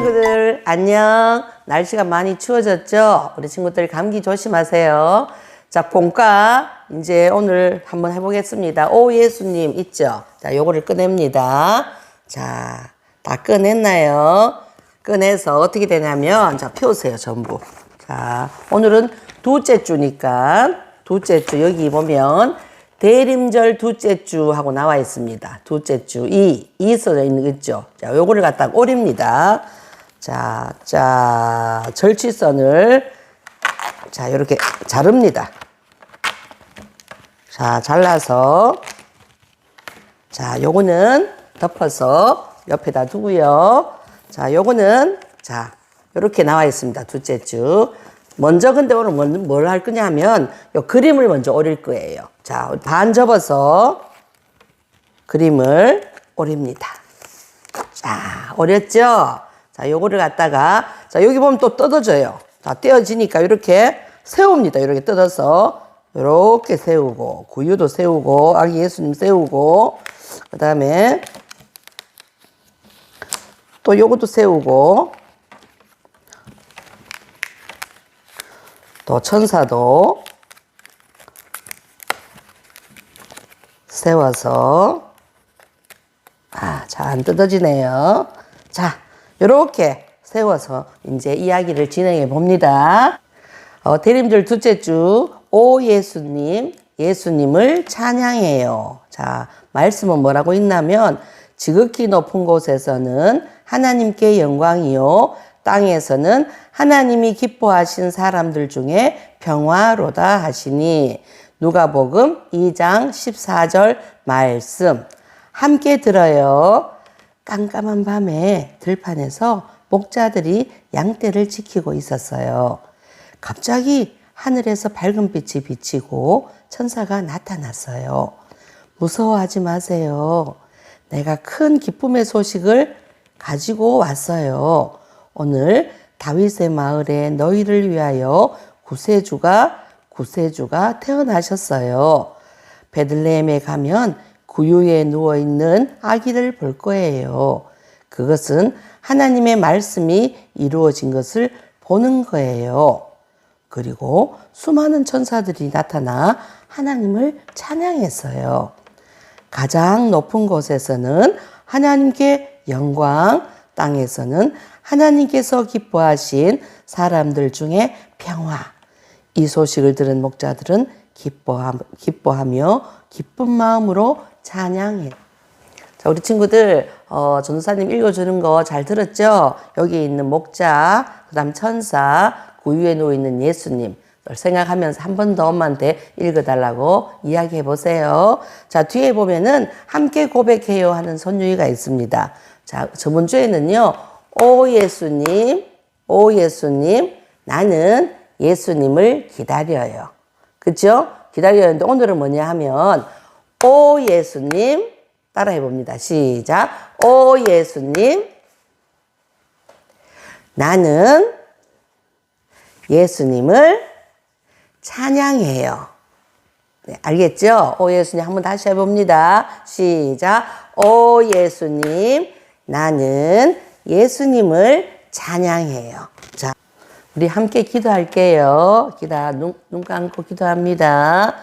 친구들 안녕. 날씨가 많이 추워졌죠? 우리 친구들 감기 조심하세요. 자, 공과 이제 오늘 한번 해보겠습니다. 오 예수님 있죠? 자, 요거를 꺼냅니다. 자, 다 꺼냈나요? 꺼내서 어떻게 되냐면 자, 펴세요 전부. 자, 오늘은 둘째 주니까 둘째 주 여기 보면 대림절 둘째 주 하고 나와 있습니다. 둘째 주 이, 이 써져 있는 거 있죠? 자, 요거를 갖다가 오립니다. 자, 자, 절취선을 자, 이렇게 자릅니다. 자, 잘라서 자, 요거는 덮어서 옆에다 두고요. 자, 요거는 자, 요렇게 나와 있습니다. 둘째 주. 먼저 근데 오늘 뭘 할 거냐 하면 요 그림을 먼저 오릴 거예요. 자, 반 접어서 그림을 오립니다. 자, 오렸죠? 자, 요거를 갖다가 자, 여기 보면 또 뜯어져요. 자, 떼어지니까 이렇게 세웁니다. 이렇게 뜯어서 이렇게 세우고 구유도 세우고 아기 예수님 세우고 그다음에 또 요것도 세우고 또 천사도 세워서 아, 잘 안 뜯어지네요. 자, 요렇게 세워서 이제 이야기를 진행해 봅니다. 어, 대림절 둘째 주, 오 예수님, 예수님을 찬양해요. 자, 말씀은 뭐라고 있냐면, 지극히 높은 곳에서는 하나님께 영광이요, 땅에서는 하나님이 기뻐하신 사람들 중에 평화로다 하시니, 누가복음 2장 14절 말씀. 함께 들어요. 깜깜한 밤에 들판에서 목자들이 양떼를 지키고 있었어요. 갑자기 하늘에서 밝은 빛이 비치고 천사가 나타났어요. 무서워하지 마세요. 내가 큰 기쁨의 소식을 가지고 왔어요. 오늘 다윗의 마을에 너희를 위하여 구세주가 구세주가 태어나셨어요. 베들레헴에 가면 구유에 누워 있는 아기를 볼 거예요. 그것은 하나님의 말씀이 이루어진 것을 보는 거예요. 그리고 수많은 천사들이 나타나 하나님을 찬양했어요. 가장 높은 곳에서는 하나님께 영광, 땅에서는 하나님께서 기뻐하신 사람들 중에 평화. 이 소식을 들은 목자들은 기뻐하며 기쁜 마음으로 찬양해. 자, 우리 친구들, 어, 전도사님 읽어주는 거 잘 들었죠? 여기 있는 목자, 그 다음 천사, 구유에 누워 있는 예수님. 생각하면서 한 번 더 엄마한테 읽어달라고 이야기해 보세요. 자, 뒤에 보면은 함께 고백해요 하는 선율이가 있습니다. 자, 저번 주에는요, 오 예수님, 오 예수님, 나는 예수님을 기다려요. 그죠? 기다려야 하는데 오늘은 뭐냐 하면, 오 예수님, 따라해 봅니다. 시작. 오 예수님, 나는 예수님을 찬양해요. 네, 알겠죠? 오 예수님 한번 다시 해봅니다. 시작. 오 예수님, 나는 예수님을 찬양해요. 자, 우리 함께 기도할게요. 기도, 눈, 눈 감고 기도합니다.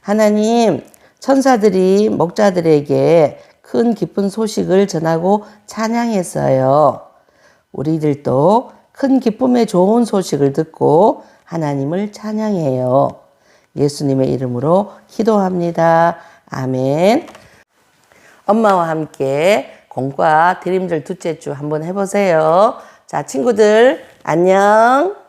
하나님, 천사들이 목자들에게 큰 기쁜 소식을 전하고 찬양했어요. 우리들도 큰 기쁨의 좋은 소식을 듣고 하나님을 찬양해요. 예수님의 이름으로 기도합니다. 아멘. 엄마와 함께 공과 드림들 둘째 주 한번 해보세요. 자, 친구들, 안녕.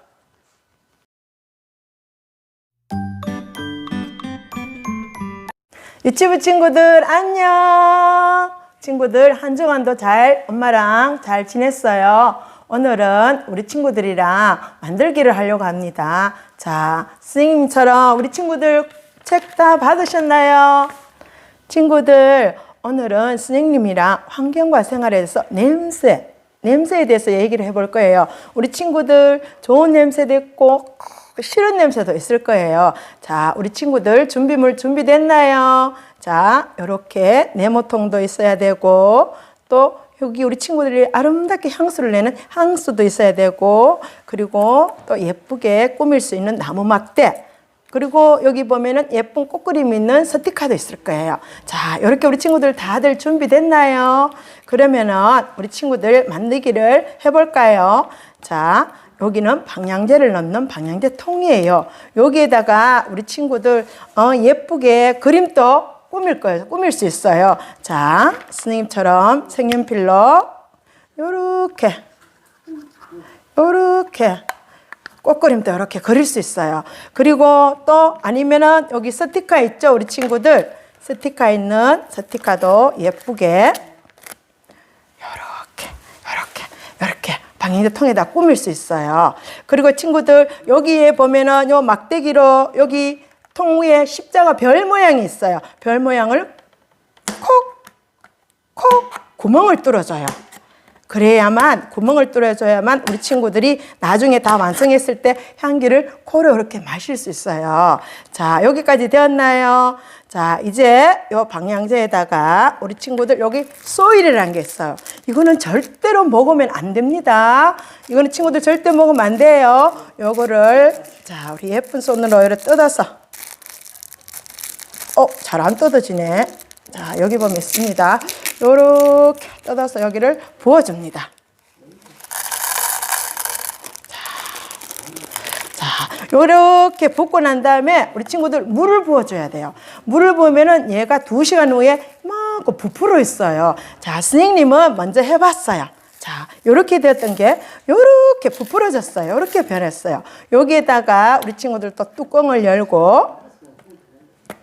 유치부 친구들 안녕! 친구들 한 주간도 잘 엄마랑 잘 지냈어요. 오늘은 우리 친구들이랑 만들기를 하려고 합니다. 자 선생님처럼 우리 친구들 책 다 받으셨나요? 친구들 오늘은 선생님이랑 환경과 생활에서 냄새 냄새에 대해서 얘기를 해볼 거예요. 우리 친구들 좋은 냄새도 있고 싫은 냄새도 있을 거예요. 자, 우리 친구들 준비물 준비됐나요? 자, 이렇게 네모통도 있어야 되고 또 여기 우리 친구들이 아름답게 향수를 내는 향수도 있어야 되고 그리고 또 예쁘게 꾸밀 수 있는 나무 막대 그리고 여기 보면은 예쁜 꽃그림 있는 스티커도 있을 거예요. 자, 이렇게 우리 친구들 다들 준비됐나요? 그러면은 우리 친구들 만들기를 해볼까요? 자, 여기는 방향제를 넣는 방향제 통이에요. 여기에다가 우리 친구들 어, 예쁘게 그림도 꾸밀 거예요. 꾸밀 수 있어요. 자, 선생님처럼 색연필로 요렇게 요렇게 꽃그림도 이렇게 그릴 수 있어요. 그리고 또 아니면은 여기 스티커 있죠, 우리 친구들. 스티커 있는 스티커도 예쁘게 요렇게 방향제 통에다 꾸밀 수 있어요. 그리고 친구들 여기에 보면은 요 막대기로 여기 통 위에 십자가 별 모양이 있어요. 별 모양을 콕 콕 구멍을 뚫어줘요. 그래야만 구멍을 뚫어줘야만 우리 친구들이 나중에 다 완성했을 때 향기를 코로 이렇게 마실 수 있어요. 자 여기까지 되었나요? 자 이제 요 방향제에다가 우리 친구들 여기 소일이라는 게 있어요. 이거는 절대로 먹으면 안 됩니다. 이거는 친구들 절대 먹으면 안 돼요. 요거를 자 우리 예쁜 손으로 이렇게 뜯어서 어, 잘 안 뜯어지네. 자, 여기 보면 있습니다. 요렇게 뜯어서 여기를 부어줍니다. 자, 요렇게 붓고 난 다음에 우리 친구들 물을 부어줘야 돼요. 물을 부으면은 얘가 두 시간 후에 이만큼 부풀어 있어요. 자, 선생님은 먼저 해봤어요. 자, 요렇게 되었던 게 요렇게 부풀어졌어요. 요렇게 변했어요. 여기에다가 우리 친구들 또 뚜껑을 열고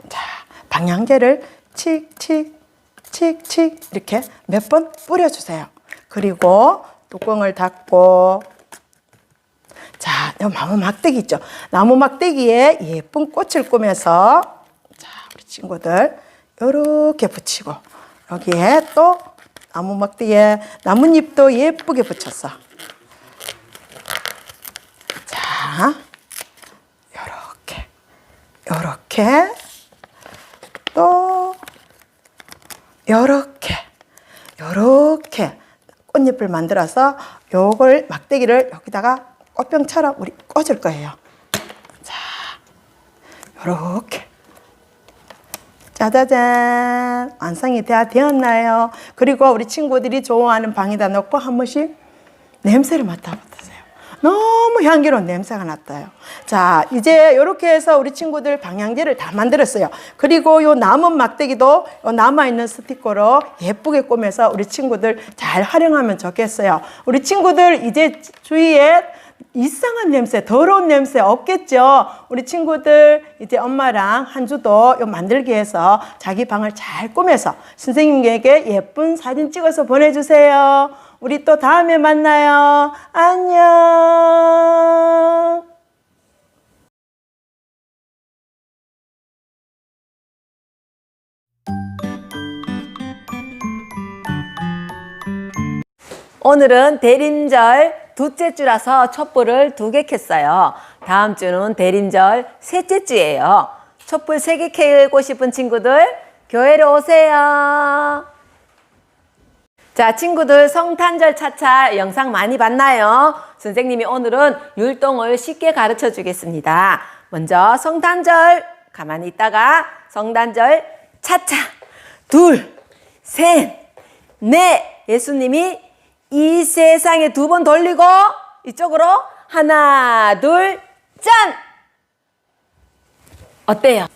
자, 방향제를 칙칙 칙칙 이렇게 몇 번 뿌려주세요. 그리고 뚜껑을 닫고 자, 요 나무 막대기 있죠. 나무 막대기에 예쁜 꽃을 꾸며서 자, 우리 친구들 요렇게 붙이고 여기에 또 나무 막대기에 나뭇잎도 예쁘게 붙였어. 자, 요렇게 요렇게 또 요렇게 요렇게 꽃잎을 만들어서 요걸 막대기를 여기다가 꽃병처럼 우리 꽂을 거예요. 자, 요렇게 짜자잔 완성이 다 되었나요? 그리고 우리 친구들이 좋아하는 방에다 넣고 한 번씩 냄새를 맡아보세요. 너무 향기로운 냄새가 났어요. 자, 이제 이렇게 해서 우리 친구들 방향제를 다 만들었어요. 그리고 요 남은 막대기도 요 남아있는 스티커로 예쁘게 꾸며서 우리 친구들 잘 활용하면 좋겠어요. 우리 친구들 이제 주위에 이상한 냄새, 더러운 냄새 없겠죠? 우리 친구들 이제 엄마랑 한 주도 요 만들기 위해서 자기 방을 잘 꾸며서 선생님에게 예쁜 사진 찍어서 보내주세요. 우리 또 다음에 만나요. 안녕. 오늘은 대림절 둘째 주라서 촛불을 두개 켰어요. 다음 주는 대림절 셋째 주예요. 촛불 세개 켜고 싶은 친구들 교회로 오세요. 자, 친구들 성탄절 차차 영상 많이 봤나요? 선생님이 오늘은 율동을 쉽게 가르쳐 주겠습니다. 먼저 성탄절 가만히 있다가 성탄절 차차 둘, 셋, 넷 예수님이 이 세상에 두 번 돌리고 이쪽으로 하나, 둘, 짠! 어때요?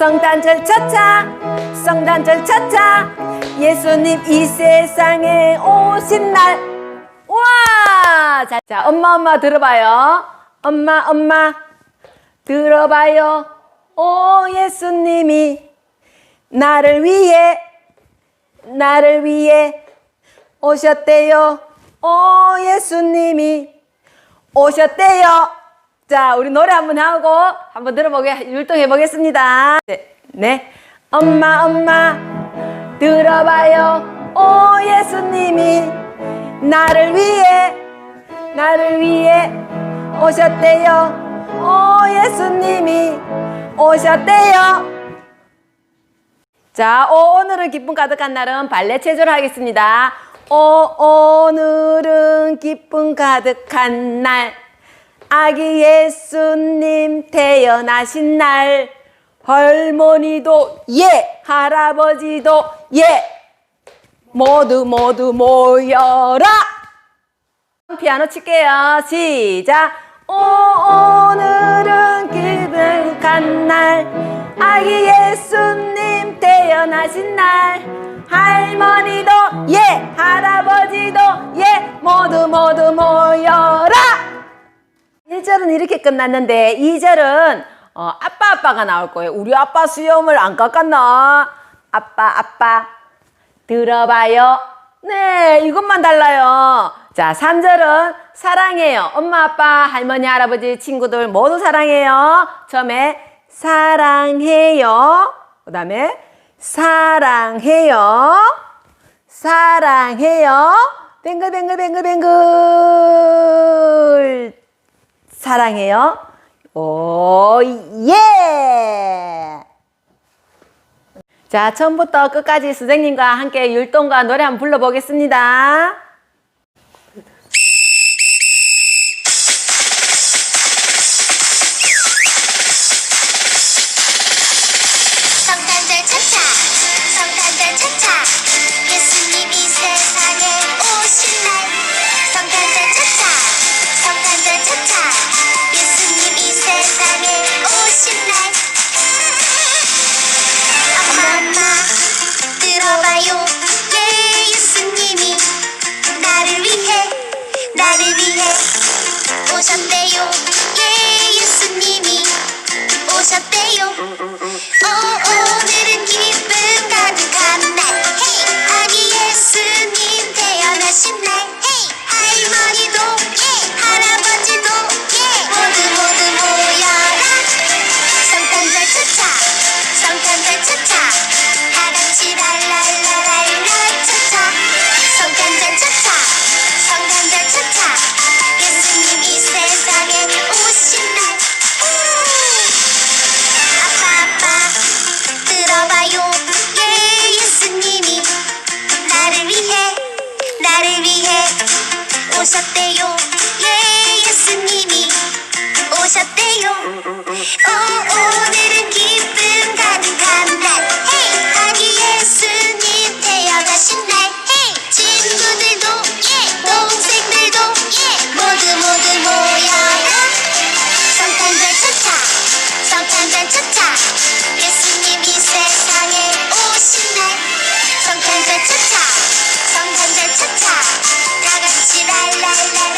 성탄절 차차 성탄절 차차. 예수님 이 세상에 오신 날. 우와! 자, 자 엄마 엄마 들어봐요. 엄마 엄마. 들어봐요. 오 예수님이 나를 위해 나를 위해 오셨대요. 오 예수님이 오셨대요. 자, 우리 노래 한번 하고 한번 들어보게 율동해 보겠습니다. 네, 네. 엄마, 엄마, 들어봐요. 오, 예수님이 나를 위해, 나를 위해 오셨대요. 오, 예수님이 오셨대요. 자, 오, 오늘은 기쁨 가득한 날은 발레 체조를 하겠습니다. 오, 오늘은 기쁨 가득한 날. 아기 예수님 태어나신 날. 할머니도 예, 할아버지도 예. 모두 모두 모여라. 피아노 칠게요. 시작. 오, 오늘은 기득한 날. 아기 예수님 태어나신 날. 할머니도 예, 할아버지도 예, 모두 모두 모여라. 1절은 이렇게 끝났는데 2절은 어, 아빠 아빠가 나올 거예요. 우리 아빠 수염을 안 깎았나? 아빠 아빠 들어봐요. 네, 이것만 달라요. 자, 3절은 사랑해요. 엄마, 아빠, 할머니, 할아버지, 친구들 모두 사랑해요. 처음에 사랑해요. 그 다음에 사랑해요. 사랑해요. 뱅글뱅글뱅글뱅글. 사랑해요. 오, 예! 자, 처음부터 끝까지 선생님과 함께 율동과 노래 한번 불러보겠습니다. Hey, hey, hey, 오셨대요. 예 예수님이 오셨대요. 오오 Bye.